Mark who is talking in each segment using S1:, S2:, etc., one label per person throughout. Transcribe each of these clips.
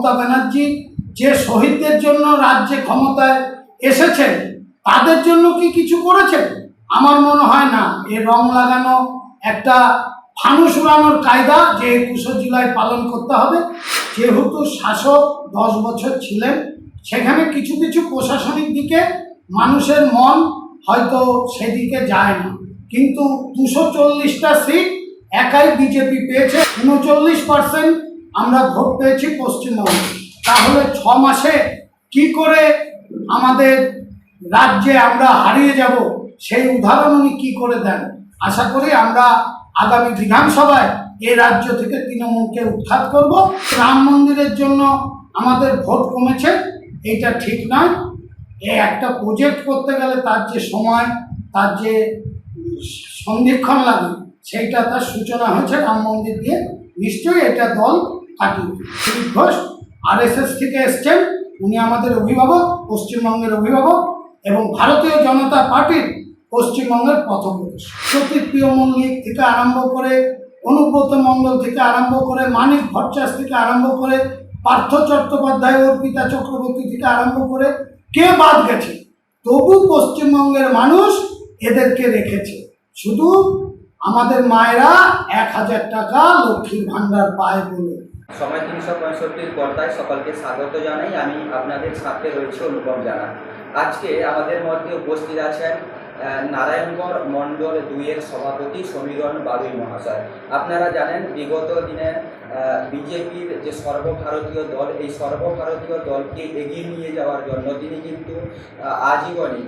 S1: মমতা ব্যানার্জি যে শহীদদের জন্য রাজ্যে ক্ষমতায় এসেছেন, তাদের জন্য কি কিছু করেছেন? আমার মনে হয় না। এ রং লাগানো একটা ফানুস উড়ানোর কায়দা যে একুশে জুলাই পালন করতে হবে। যেহেতু শাসক দশ বছর ছিলেন, সেখানে কিছু কিছু প্রশাসনিক দিকে মানুষের মন হয়তো সেদিকে যায় না। কিন্তু দুশো চল্লিশটা সিট একাই বিজেপি পেয়েছে। উনচল্লিশ পার্সেন্ট আমরা ভোট পেয়েছি পশ্চিমবঙ্গে। তাহলে ছ মাসে কি করে আমাদের রাজ্যে আমরা হারিয়ে যাব? সেই উদাহরণ উনি কী করে দেন? আশা করি আমরা আগামী বিধানসভায় এই রাজ্য থেকে তৃণমূলকে উৎখাত করব। রাম মন্দিরের জন্য আমাদের ভোট কমেছে এটা ঠিক নয়। এ একটা প্রজেক্ট করতে গেলে তার যে সময়, তার যে সন্ধিক্ষণ লাগে, সেইটা তার সূচনা হয়েছে রাম মন্দির দিয়ে। নিশ্চয়ই এটা দল কাটিয়ে দিলীপ ঘোষ আরএসএস থেকে এসছেন। উনি আমাদের অভিভাবক, পশ্চিমবঙ্গের অভিভাবক এবং ভারতীয় জনতা পার্টির পশ্চিমবঙ্গের পথপ্রদর্শক সতীপ্রিয় মল্লিক থেকে আরম্ভ করে অনুব্রত মণ্ডল থেকে আরম্ভ করে মানিক ভট্টাচার্য থেকে আরম্ভ করে পার্থ চট্টোপাধ্যায়, অর্পিতা চক্রবর্তী থেকে আরম্ভ করে কে বাদ গেছে? তবু পশ্চিমবঙ্গের মানুষ এদেরকে রেখেছে। শুধু আমাদের মায়েরা এক হাজার টাকা লক্ষ্মীর ভাণ্ডার পায় বলে।
S2: সময় তিনশো পঁয়ষট্টির পর্দায় সকলকে স্বাগত জানাই। আমি আপনাদের সাথে রয়েছে অনুপম জানা। আজকে আমাদের মধ্যে উপস্থিত আছেন নারায়ণগড় মণ্ডল দুইয়ের সভাপতি সমীরণ বাবুই মহাশয়। আপনারা জানেন, বিগত দিনে বিজেপির যে সর্বভারতীয় দল, এই সর্বভারতীয় দলকে এগিয়ে নিয়ে যাওয়ার জন্য তিনি কিন্তু আজীবনই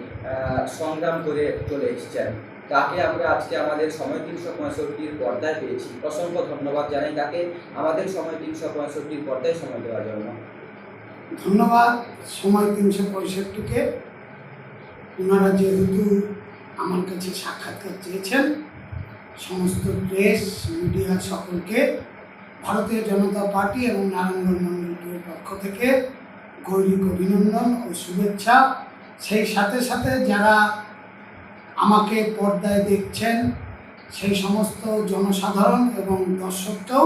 S2: সংগ্রাম করে চলে এসেছেন। তাকে আমরা আজকে আমাদের সময় তিনশো পঁয়ষট্টির পর্দায় পেয়েছি। অসংখ্য ধন্যবাদ জানাই তাকে। আমাদের সময় তিনশো পঁয়ষট্টির পর্দায় সময় দেওয়ার জন্য
S1: ধন্যবাদ সময় তিনশো পঁয়ষট্টিকে। ওনারা যেহেতু আমার কাছে সাক্ষাৎকার চেয়েছেন, সমস্ত প্রেস, মিডিয়া সকলকে, ভারতীয় জনতা পার্টি এবং নারায়ণগঞ্জ মন্ডলের পক্ষ থেকে গৈরিক অভিনন্দন ও শুভেচ্ছা। সেই সাথে সাথে যারা আমাকে পর্দায় দেখছেন সেই সমস্ত জনসাধারণ এবং দর্শককেও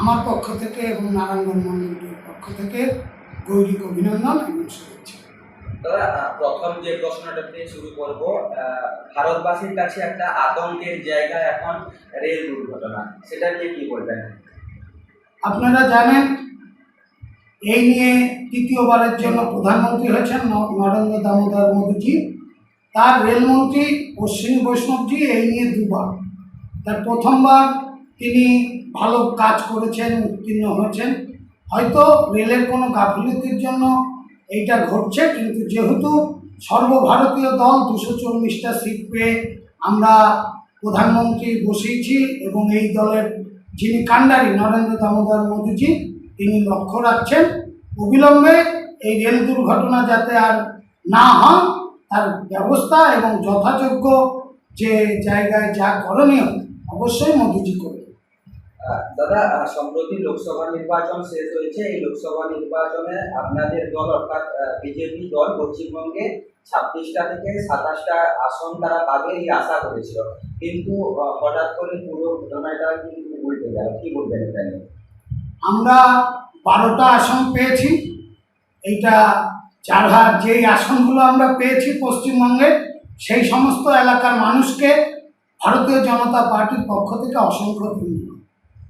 S1: আমার পক্ষ থেকে এবং নারায়ণগঞ্জ মন্ডলের পক্ষ থেকে গৈরিক অভিনন্দন এবং শুভেচ্ছা।
S2: প্রথম যে প্রশ্নটা দিয়ে শুরু করব ভারতবাসীর কাছে একটা আতঙ্কের জায়গা এখন রেল দুর্ঘটনা। সেটা নিয়ে কি বলবেন?
S1: আপনারা জানেন এই নিয়ে তৃতীয়বারের জন্য প্রধানমন্ত্রী হয়েছেন নরেন্দ্র দামোদর মোদীজি। তার রেলমন্ত্রী অশ্বিনী বৈষ্ণবজি এই নিয়ে দুবার। তার প্রথমবার তিনি ভালো কাজ করেছেন, উত্তীর্ণ হয়েছেন। হয়তো রেলের কোনো গাফিলতির জন্য এইটা ঘটছে, কিন্তু যেহেতু সর্বভারতীয় দল দুশো চল্লিশটা সিট পেয়ে আমরা প্রধানমন্ত্রী বসিয়েছি এবং এই দলের যিনি কাণ্ডারি নরেন্দ্র দামোদর মোদীজি, তিনি লক্ষ্য রাখছেন। অবিলম্বে এই রেল দুর্ঘটনা যাতে আর না হয় তার ব্যবস্থা এবং যথাযোগ্য যে জায়গায় যা করণীয় অবশ্যই মোদীজি করবে
S2: দাদা সম্প্রতি লোকসভা নির্বাচন শেষ হয়েছে। এই লোকসভা নির্বাচনে আপনাদের দল অর্থাৎ বিজেপি দল পশ্চিমবঙ্গে ছাব্বিশটা থেকে সাতাশটা আসন তারা পাবে এই আশা করেছিল। কিন্তু হঠাৎ করে পুরো ঘটনাটা কিন্তু উল্টে গেল। কি বলবেন এটা নিয়ে?
S1: আমরা বারোটা আসন পেয়েছি। এইটা চার যেই আসনগুলো আমরা পেয়েছি পশ্চিমবঙ্গে, সেই সমস্ত এলাকার মানুষকে ভারতীয় জনতা পার্টির পক্ষ থেকে অসংখ্য ধন্যবাদ।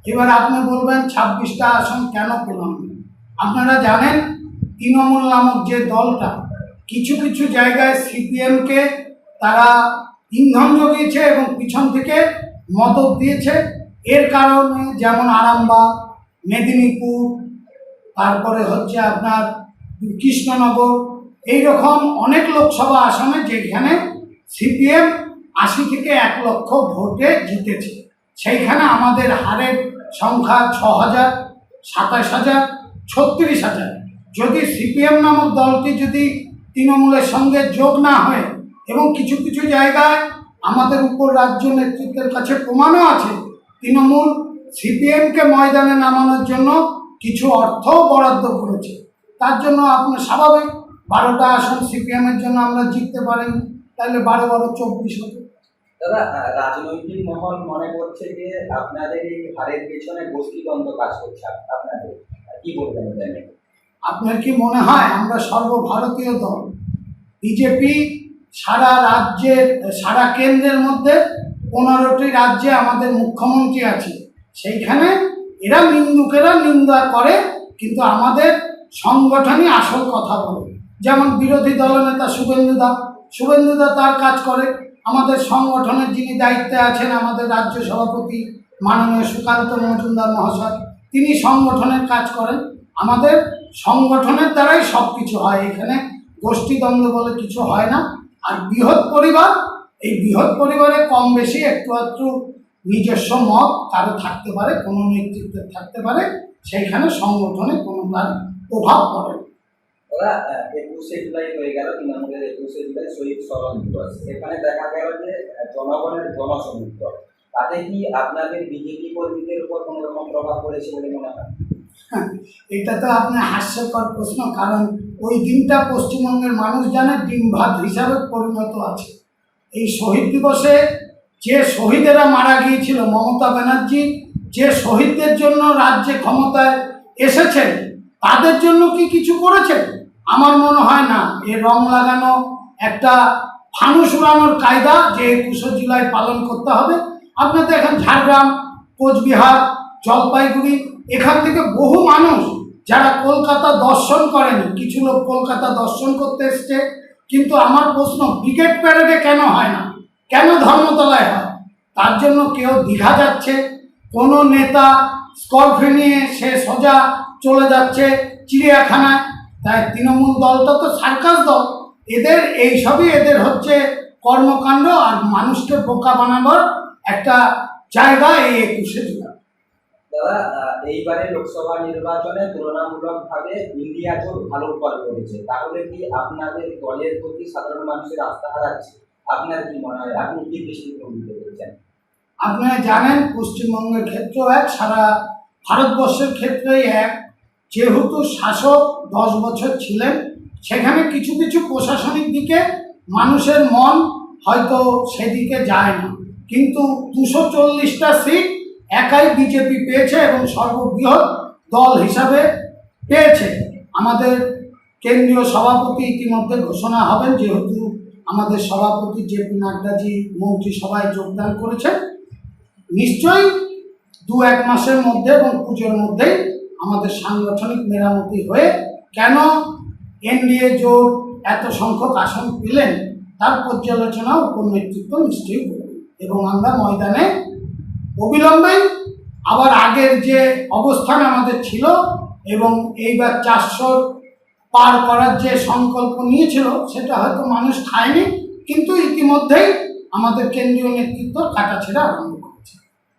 S1: এবার আপনি বলবেন, ছাব্বিশটা আসন কেন পেলাম? আপনারা জানেন, তৃণমূল নামক যে দলটা, কিছু কিছু জায়গায় সিপিএমকে তারা ইন্ধন জগিয়েছে এবং পিছন থেকে মদত দিয়েছে। এর কারণে যেমন আরামবাগ, মেদিনীপুর, তারপরে হচ্ছে আপনার কৃষ্ণনগর এই রকম অনেক লোকসভা আসনে যেখানে সিপিএম আশি থেকে এক লক্ষ ভোটে জিতেছে। সেইখানে আমাদের হারের সংখ্যা ছ হাজার, সাতাশ হাজার, ছত্রিশ হাজার। যদি সিপিএম নামক দলটি যদি তৃণমূলের সঙ্গে যোগ না হয় এবং কিছু কিছু জায়গায় আমাদের উপর রাজ্য নেতৃত্বের কাছে প্রমাণও আছে, তৃণমূল সিপিএমকে ময়দানে নামানোর জন্য কিছু অর্থ বরাদ্দ করেছে। তার জন্য আপনার স্বাভাবিক বারোটা আসন সিপিএমের জন্য আমরা জিততে পারিনি। তাহলে বারো বারো চব্বিশ হতো
S2: দাদা রাজনৈতিক মহল মনে করছে যে আপনাদের এই হারের পেছনে গোষ্ঠীদ্বন্দ্ব কাজ করছে। আপ- আপনাদের কি বলবেন
S1: আপনার কি মনে হয় আমরা সর্বভারতীয় দল বিজেপি সারা রাজ্যের সারা কেন্দ্রের মধ্যে পনেরোটি রাজ্যে আমাদের মুখ্যমন্ত্রী আছে? সেইখানে এরা নিন্দুকেরা নিন্দা করে কিন্তু আমাদের সংগঠনই আসল কথা বলে। যেমন বিরোধী দলনেতা শুভেন্দুদা শুভেন্দুদা তার কাজ করে। আমাদের সংগঠনের যিনি দায়িত্বে আছেন আমাদের রাজ্য সভাপতি মাননীয় সুকান্ত মজুমদার মহাশয়, তিনি সংগঠনের কাজ করেন। আমাদের সংগঠনের দ্বারাই সব কিছু হয়। এখানে গোষ্ঠীদ্বন্দ্ব বলে কিছু হয় না। আর বৃহৎ পরিবার, এই বৃহৎ পরিবারে কম বেশি একটু একটু নিজস্ব মত কারও থাকতে পারে, কোনো নেতৃত্বে থাকতে পারে। সেইখানে সংগঠনে কোনো তার প্রভাব পড়ে।
S2: ওরা একুশে জুলাই হয়ে গেল তৃণমূলের একুশে জুলাই শহীদ স্মরণ দিবস। সেখানে দেখা গেল যে জনগণের জনসমুদ্র তাতে কি আপনাদের বিজেপি কর্মীদের উপর কোনো রকম প্রভাব পড়েছে বলে মনে হয়?
S1: হ্যাঁ, এটা তো আপনার হাস্যকর প্রশ্ন কারণ ওই দিনটা পশ্চিমবঙ্গের মানুষ জানে ডিম ভাত হিসাবে পরিণত আছে। এই শহীদ দিবসে যে শহীদেরা মারা গিয়েছিল মমতা ব্যানার্জি যে শহীদদের জন্য রাজ্যে ক্ষমতায় এসেছেন তাদের জন্য কি কিছু করেছেন? আমার মনে হয় না। এ রং লাগানো একটা ফানুস উড়ানোর কায়দা যে একুশে জুলাই পালন করতে হবে। আপনি দেখেন ঝাড়গ্রাম, কোচবিহার, জলপাইগুড়ি, এখান থেকে বহু মানুষ যারা কলকাতা দর্শন করেনি, কিছু লোক কলকাতা দর্শন করতে এসছে। কিন্তু আমার প্রশ্ন, ব্রিগেড প্যারেডে কেন হয় না? কেন ধর্মতলায় হয়? তার জন্য কেউ দীঘা যাচ্ছে, কোনো নেতা স্কর্ফে নিয়ে সে সোজা চলে যাচ্ছে চিড়িয়াখানায়। তাই তৃণমূল দলটা তো সার্কাস দল। এদের এইসবই এদের হচ্ছে কর্মকাণ্ড আর মানুষকে বোকা বানাবার একটা জায়গা এই একুশে জুলাই।
S2: দাদা এইবারে লোকসভা নির্বাচনে তুলনামূলকভাবে ইন্ডিয়া জোট ভালো ফল করেছে। তাহলে কি আপনাদের দলের প্রতি সাধারণ মানুষের আস্থা হারাচ্ছে? আপনার কি মনে হয়? আপনি কি দৃষ্টিভঙ্গিতে দেখছেন
S1: আপনারা জানেন পশ্চিমবঙ্গের ক্ষেত্রেও এক, সারা ভারতবর্ষের ক্ষেত্রেই এক। যেহেতু শাসক দশ বছর ছিলেন, সেখানে কিছু কিছু প্রশাসনিক দিকে মানুষের মন হয়তো সেদিকে যায় না। কিন্তু দুশো চল্লিশটা সিট একাই বিজেপি পেয়েছে এবং সর্ববৃহৎ দল হিসাবে পেয়েছে। আমাদের কেন্দ্রীয় সভাপতি ইতিমধ্যে ঘোষণা হবেন, যেহেতু আমাদের সভাপতি জে পি নাড্ডাজি মন্ত্রিসভায় যোগদান করেছেন। নিশ্চয়ই দু এক মাসের মধ্যে এবং পুজোর মধ্যেই আমাদের সাংগঠনিক মেরামতি হয়ে কেন এনডিএ জোট এত সংখ্যক আসন পেলেন তার পর্যালোচনা উপর নেতৃত্ব নিশ্চয়ই করবে। এবং আমরা ময়দানে অবিলম্বেই আবার আগের যে অবস্থান আমাদের ছিল এবং এইবার চারশো পার করার যে সংকল্প নিয়েছিল, সেটা হয়তো মানুষ খায়নি, কিন্তু ইতিমধ্যেই আমাদের কেন্দ্রীয় নেতৃত্ব কাটাছেড়া আরম্ভ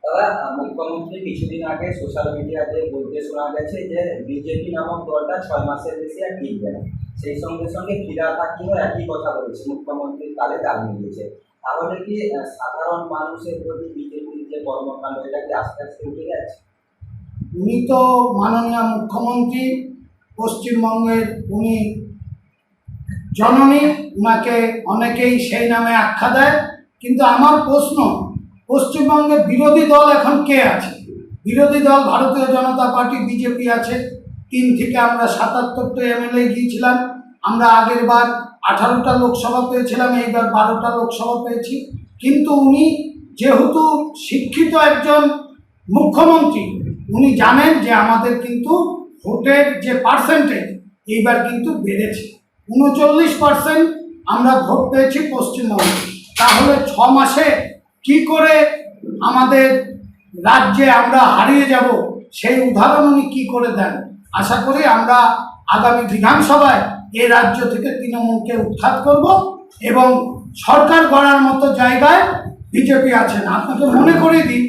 S2: দাদা মুখ্যমন্ত্রী কিছুদিন আগে সোশ্যাল মিডিয়াতে বলতে শোনা গেছে যে বিজেপি নামক দলটা ছয় মাসের বেশি আর টিকবে না। সেই সঙ্গে সঙ্গে ফিরাত হাকিমও একই কথা বলেছে মুখ্যমন্ত্রীর তালে তাল মিলিয়েছে তাহলে কি সাধারণ মানুষের প্রতি বিজেপির যে কর্মকাণ্ড, এটা কি আস্তে আস্তে উঠে গেছে
S1: উনি তো মাননীয় মুখ্যমন্ত্রী, পশ্চিমবঙ্গের উনি জননী, উনাকে অনেকেই সেই নামে আখ্যা দেয়। কিন্তু আমার প্রশ্ন পশ্চিমবঙ্গে বিরোধী দল এখন কে আছে? বিরোধী দল ভারতীয় জনতা পার্টি, বিজেপি আছে। তিন থেকে আমরা সাতাত্তরটা এমএলএ গিয়েছিলাম। আমরা আগের বার আঠারোটা লোকসভা পেয়েছিলাম, এইবার বারোটা লোকসভা পেয়েছি। কিন্তু উনি যেহেতু শিক্ষিত একজন মুখ্যমন্ত্রী, উনি জানেন যে আমাদের কিন্তু ভোটের যে পার্সেন্টেজ, এইবার কিন্তু বেড়েছে। উনচল্লিশ পার্সেন্ট আমরা ভোট পেয়েছি পশ্চিমবঙ্গে। তাহলে ছ মাসে কি করে আমাদের রাজ্যে আমরা হারিয়ে যাব? সেই উদাহরণ উনি কি করে দেন? আশা করি আমরা আগামী বিধানসভায় এ রাজ্য থেকে তৃণমূলকে উৎখাত করব এবং সরকার গড়ার মতো জায়গায় বিজেপি আছেন। আপনাকে মনে করিয়ে দিই,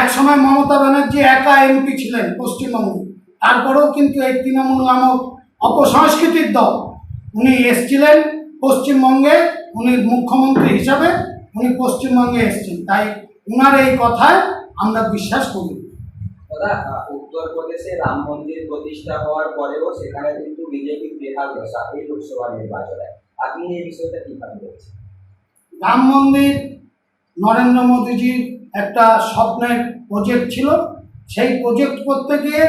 S1: এক সময় মমতা ব্যানার্জি একা এমপি ছিলেন পশ্চিমবঙ্গে। তারপরেও কিন্তু এই তৃণমূল নামক অপসংস্কৃতির দল, উনি এসছিলেন পশ্চিমবঙ্গে, উনি মুখ্যমন্ত্রী হিসাবে উনি পশ্চিমবঙ্গে এসছেন তাই উনার এই কথায় আমরা বিশ্বাস করি।
S2: দাদা উত্তরপ্রদেশে রাম মন্দির প্রতিষ্ঠা হওয়ার পরেও সেখানে কিন্তু বিজেপি বেহাল দশা এই লোকসভা নির্বাচনে। আপনি এই বিষয়টা কীভাবে দেখছেন?
S1: রাম মন্দির নরেন্দ্র মোদীজির একটা স্বপ্নের প্রজেক্ট ছিল। সেই প্রজেক্ট করতে গিয়ে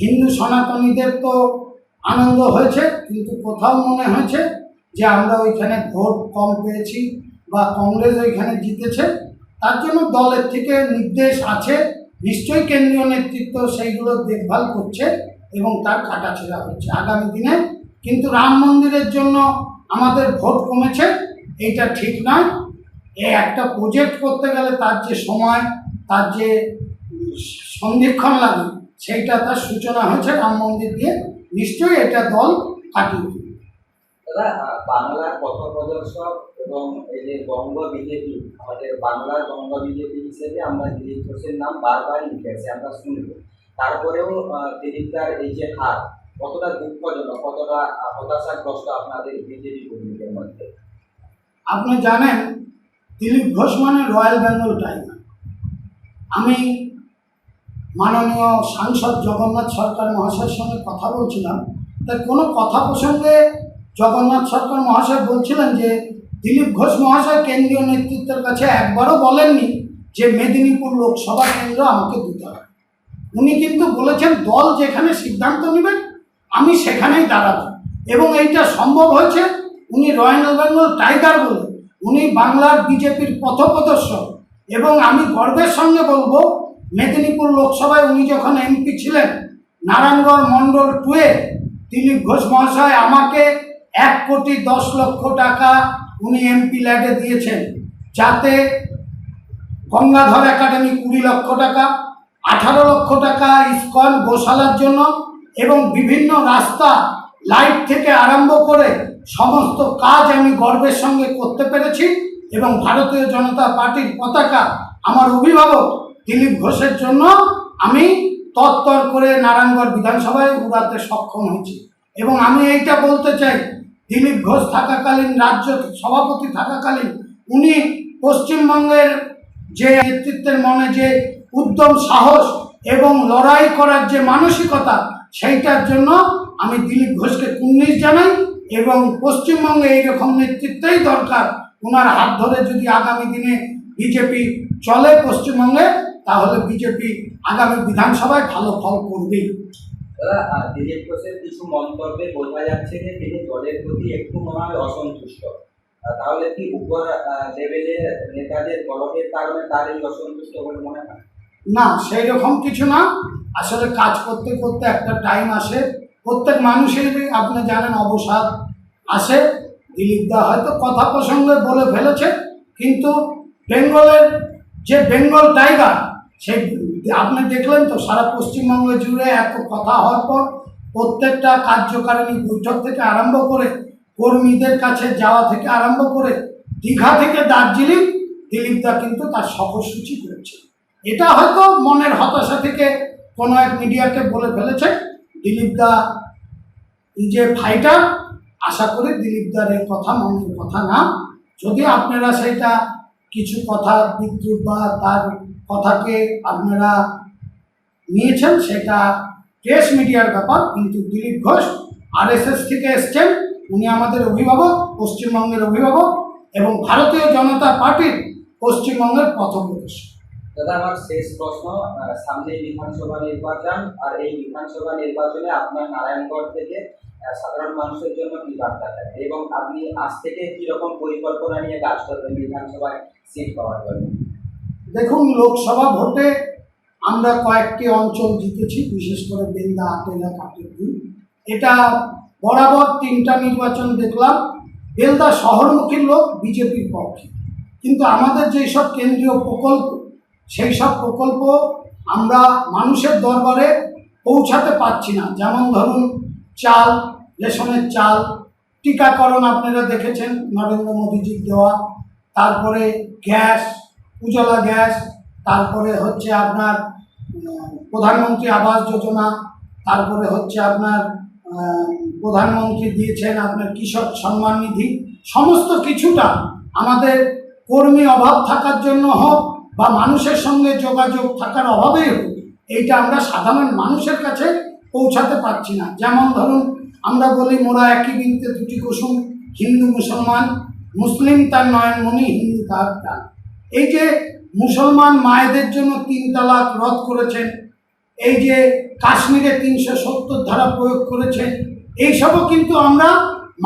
S1: হিন্দু সনাতনীদের তো আনন্দ হয়েছে কিন্তু কোথাও মনে হয়েছে যে আমরা ওইখানে ভোট কম পেয়েছি বা কংগ্রেস ওইখানে জিতেছে, তার জন্য দলের থেকে নির্দেশ আছে। নিশ্চয়ই কেন্দ্রীয় নেতৃত্ব সেইগুলো দেখভাল করছে এবং তার কাটাছেড়া হচ্ছে আগামী দিনে। কিন্তু রাম মন্দিরের জন্য আমাদের ভোট কমেছে, এইটা ঠিক নয়। এ একটা প্রজেক্ট করতে গেলে তার যে সময়, তার যে সন্ধিক্ষণ লাগে, সেইটা তার সূচনা হয়েছে রাম মন্দির দিয়ে। নিশ্চয়ই এটা দল কাটিয়ে।
S3: দাদা বাংলার পথ প্রদর্শক এবং এই যে বঙ্গ বিজেপি আমাদের বাংলার বঙ্গ বিজেপি হিসেবে আমরা দিলীপ ঘোষের নাম বারবার লিখেছি আমরা শুনব। তারপরেও দিলীপদার এই যে হার কতটা দুঃখজনক, কতটা হতাশাগ্রস্ত আপনাদের বিজেপি কর্মীদের মধ্যে?
S1: আপনি জানেন, দিলীপ ঘোষ মানে রয়্যাল বেঙ্গল টাইগার আমি মাননীয় সাংসদ জগন্নাথ সরকার মহাশয়ের সঙ্গে কথা বলছিলাম, তাই কোনো কথা প্রসঙ্গে জগন্নাথ সরকার মহাশয় বলছিলেন যে, দিলীপ ঘোষ মহাশয় কেন্দ্রীয় নেতৃত্বের কাছে একবারও বলেননি যে, মেদিনীপুর লোকসভা কেন্দ্র আমাকে দিতে হবে। উনি কিন্তু বলেছেন, দল যেখানে সিদ্ধান্ত নেবেন, আমি সেখানেই দাঁড়াবো। এবং এইটা সম্ভব হয়েছে, উনি রয়্যাল বেঙ্গল টাইগার বলে, উনি বাংলার বিজেপির পথপ্রদর্শক। এবং আমি গর্বের সঙ্গে বলব, মেদিনীপুর লোকসভায় উনি যখন এমপি ছিলেন, নারায়ণগড় মণ্ডল টুয়ে দিলীপ ঘোষ মহাশয় আমাকে এক কোটি দশ লক্ষ টাকা উনি এমপি ল্যাডে দিয়েছেন, যাতে গঙ্গাধর একাডেমি কুড়ি লক্ষ টাকা, আঠারো লক্ষ টাকা ইস্কন গোশালার জন্য এবং বিভিন্ন রাস্তা লাইট থেকে আরম্ভ করে সমস্ত কাজ আমি গর্বের সঙ্গে করতে পেরেছি এবং ভারতীয় জনতা পার্টির পতাকা আমার অভিভাবক দিলীপ ঘোষের জন্য আমি তত্তর করে নারায়ণগড় বিধানসভায় উড়াতে সক্ষম হয়েছি। এবং আমি এইটা বলতে চাই দিলীপ ঘোষ থাকাকালীন রাজ্য সভাপতি থাকাকালীন উনি পশ্চিমবঙ্গের যে নেতৃত্বের মনে যে উদ্যম, সাহস এবং লড়াই করার যে মানসিকতা, সেইটার জন্য আমি দিলীপ ঘোষকে কুর্নিশ জানাই এবং পশ্চিমবঙ্গে এইরকম নেতৃত্বই দরকার ওনার হাত ধরে যদি আগামী দিনে বিজেপি চলে পশ্চিমবঙ্গে, তাহলে বিজেপি আগামী বিধানসভায় ভালো ফল করবেই।
S3: দিলীপ ঘোষের কিছু মন্তব্যে বোঝা যাচ্ছে যে তিনি দলের প্রতি একটু মনে হয় অসন্তুষ্ট। তাহলে কি উপর লেভেলের নেতাদের গলতের কারণে তার এই অসন্তুষ্ট বলে মনে হয়?
S1: না, সেই রকম কিছু না। আসলে কাজ করতে করতে একটা টাইম আসে। প্রত্যেক মানুষেরই আপনি জানেন, অবসাদ আসে। দিলীপ দা হয়তো কথা প্রসঙ্গে বলে ফেলেছে, কিন্তু বেঙ্গলের যে বেঙ্গল টাইগার, সেই আপনি দেখলেন তো, সারা পশ্চিমবঙ্গ জুড়ে এত কথা হওয়ার পর প্রত্যেকটা কার্যকারিণী বৈঠক থেকে আরম্ভ করে, কর্মীদের কাছে যাওয়া থেকে আরম্ভ করে, দীঘা থেকে দার্জিলিং দিলীপ দা কিন্তু তার সফরসূচি করেছে। এটা হয়তো মনের হতাশা থেকে কোনো এক মিডিয়াকে বলে ফেলেছে দিলীপ দা যে ফাইটার আশা করি দিলীপ দার এই কথা মনের কথা না। যদি আপনারা সেটা কিছু কথা বিদ্যুৎ বা তার কথাকে আপনারা নিয়েছেন, সেটা প্রেস মিডিয়ার ব্যাপার, কিন্তু দিলীপ ঘোষ আরএসএস থেকে এসছেন। উনি আমাদের অভিভাবক, পশ্চিমবঙ্গের অভিভাবক এবং ভারতীয় জনতা পার্টির পশ্চিমবঙ্গের পথপ্রদর্শক
S3: দাদা, আমার শেষ প্রশ্ন সামনে বিধানসভা নির্বাচন, আর এই বিধানসভা নির্বাচনে আপনার নারায়ণগড় থেকে সাধারণ মানুষের জন্য কি বার্তা এবং আপনি আজ থেকে কি রকম পরিকল্পনা নিয়ে কাজ করবেন বিধানসভায় সিট পাওয়ার জন্য?
S1: দেখুন, লোকসভা ভোটে আমরা কয়েকটি অঞ্চল জিতেছি, বিশেষ করে বেন্দা আটেলা কাটেপুর এটা বরাবর তিনটা নির্বাচন দেখলাম। বেলদা শহরমুখী লোক, বিজেপির পক্ষে। কিন্তু আমাদের যেই সব কেন্দ্রীয় প্রকল্প সেই সব প্রকল্প আমরা মানুষের দরবারে পৌঁছাতে পারছি না। যেমন ধরুন, চাল, রেশনের চাল, টিকাকরণ আপনারা দেখেছেন, নরেন্দ্র মোদীজির দেওয়া। তারপরে গ্যাস উজালা গ্যাস, তারপরে হচ্ছে আপনার প্রধানমন্ত্রী আবাস যোজনা, তারপরে হচ্ছে আপনার প্রধানমন্ত্রী দিয়েছেন আপনার কৃষক সম্মান নিধি, সমস্ত কিছুটা আমাদের কর্মী অভাব থাকার জন্য হোক বা মানুষের সঙ্গে যোগাযোগ থাকার অভাবেই হোক, এইটা আমরা সাধারণ মানুষের কাছে পৌঁছাতে পারছি না। যেমন ধরুন, আমরা বলি, মোরা একই বৃত্তে দুটি কুসুম, হিন্দু মুসলমান, মুসলিম তার নয়নমণি, হিন্দু তার প্রাণ এই যে মুসলমান মায়েদের জন্য তিন তালাক রদ করেছেন, এই যে কাশ্মীরে তিনশো সত্তর ধারা প্রয়োগ করেছেন, এইসবও কিন্তু আমরা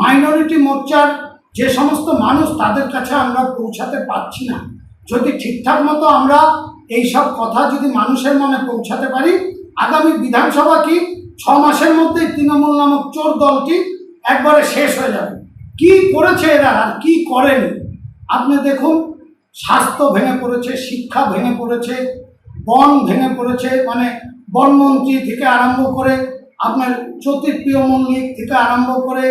S1: মাইনরিটি মোর্চার যে সমস্ত মানুষ তাদের কাছে আমরা পৌঁছাতে পারছি না। যদি ঠিকঠাক মতো আমরা এই সব কথা যদি মানুষের মনে পৌঁছাতে পারি, আগামী বিধানসভা কি ছ মাসের মধ্যেই তৃণমূল নামক চোর দলটি একবারে শেষ হয়ে যাবে। কি করেছে এরা আর কি করেনি? আপনি দেখুন স্বাস্থ্য ভেঙে পড়েছে, শিক্ষা ভেঙে পড়েছে, বন ভেঙে পড়েছে মানে বনমন্ত্রী থেকে আরম্ভ করে আপনার জ্যোতিপ্রিয় মল্লিক থেকে আরম্ভ করে,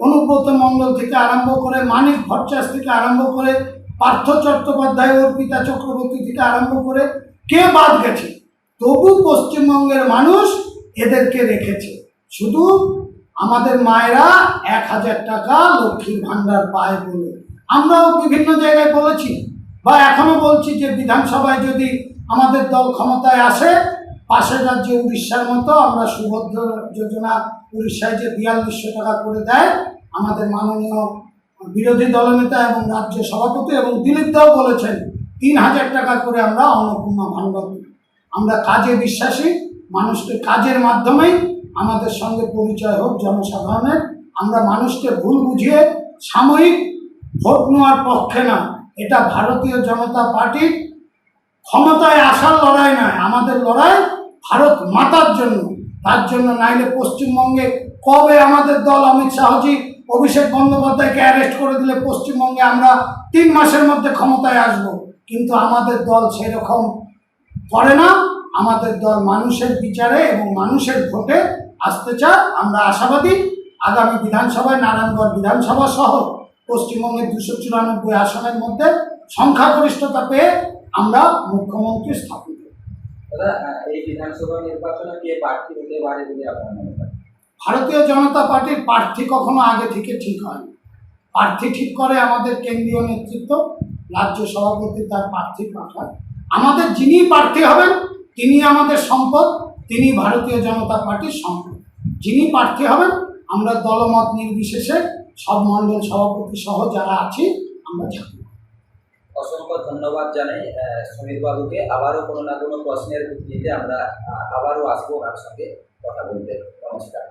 S1: অনুব্রত মণ্ডল থেকে আরম্ভ করে, মানিক ভট্টাচার্য থেকে আরম্ভ করে, পার্থ চট্টোপাধ্যায়, অর্পিতা চক্রবর্তী থেকে আরম্ভ করে, কে বাদ গেছে? তবু পশ্চিমবঙ্গের মানুষ এদেরকে রেখেছে। শুধু আমাদের মায়েরা এক হাজার টাকা লক্ষ্মীর ভাণ্ডার পায় বলে। আমরাও বিভিন্ন জায়গায় বলেছি বা এখনও বলছি যে বিধানসভায় যদি আমাদের দল ক্ষমতায় আসে, পাশের রাজ্যে উড়িষ্যার মতো আমরা সুভদ্র যোজনা উড়িষ্যায় যে বিয়াল্লিশশো টাকা করে দেয়, আমাদের মাননীয় বিরোধী দলনেতা এবং রাজ্য সভাপতি এবং দিলীপ দাও বলেছেন, তিন হাজার টাকা করে আমরা অন্নপূর্ণা ভাণ্ডার। আমরা কাজে বিশ্বাসী, মানুষকে কাজের মাধ্যমেই আমাদের সঙ্গে পরিচয় হোক জনসাধারণের আমরা মানুষকে ভুল বুঝিয়ে সাময়িক ভোট নেওয়ার পক্ষে না এটা ভারতীয় জনতা পার্টির ক্ষমতায় আসার লড়াই নয়, আমাদের লড়াই ভারত মাতার জন্য। তার জন্য নাইলে পশ্চিমবঙ্গে কবে আমাদের দল অমিত শাহজি, অভিষেক বন্দ্যোপাধ্যায়কে অ্যারেস্ট করে দিলে পশ্চিমবঙ্গে আমরা তিন মাসের মধ্যে ক্ষমতায় আসব? কিন্তু আমাদের দল সেরকম করে না। আমাদের দল মানুষের বিচারে এবং মানুষের ভোটে আসতে চায়। আমরা আশাবাদী। আগামী বিধানসভায় নারায়ণগড় বিধানসভা সহ পশ্চিমবঙ্গের দুশো চুরানব্বই আসনের মধ্যে সংখ্যাগরিষ্ঠতা পেয়ে আমরা মুখ্যমন্ত্রী স্থাপন করব
S3: দাদা এই বিধানসভা নির্বাচনে কে প্রার্থী হতে পারে বলে আপনার মনে হয়?
S1: ভারতীয় জনতা পার্টির প্রার্থী কখনো আগে থেকে ঠিক হয়নি। প্রার্থী ঠিক করে আমাদের কেন্দ্রীয় নেতৃত্ব রাজ্য সভাপতি তার প্রার্থী পাঠায় আমাদের যিনি প্রার্থী হবেন তিনি আমাদের সম্পদ তিনি ভারতীয় জনতা পার্টির সম্পদ। যিনি প্রার্থী হবেন আমরা দলমত নির্বিশেষে সব মন্ডল সভাপতি সহ যারা আছি, আমরা থাকি
S3: অসংখ্য ধন্যবাদ জানাই সমীর বাবুকে। আবারও কোনো না কোনো প্রশ্নের ভিত্তিতে আমরা আবারও আসব ওনার সঙ্গে কথা বলতে। নমস্কার।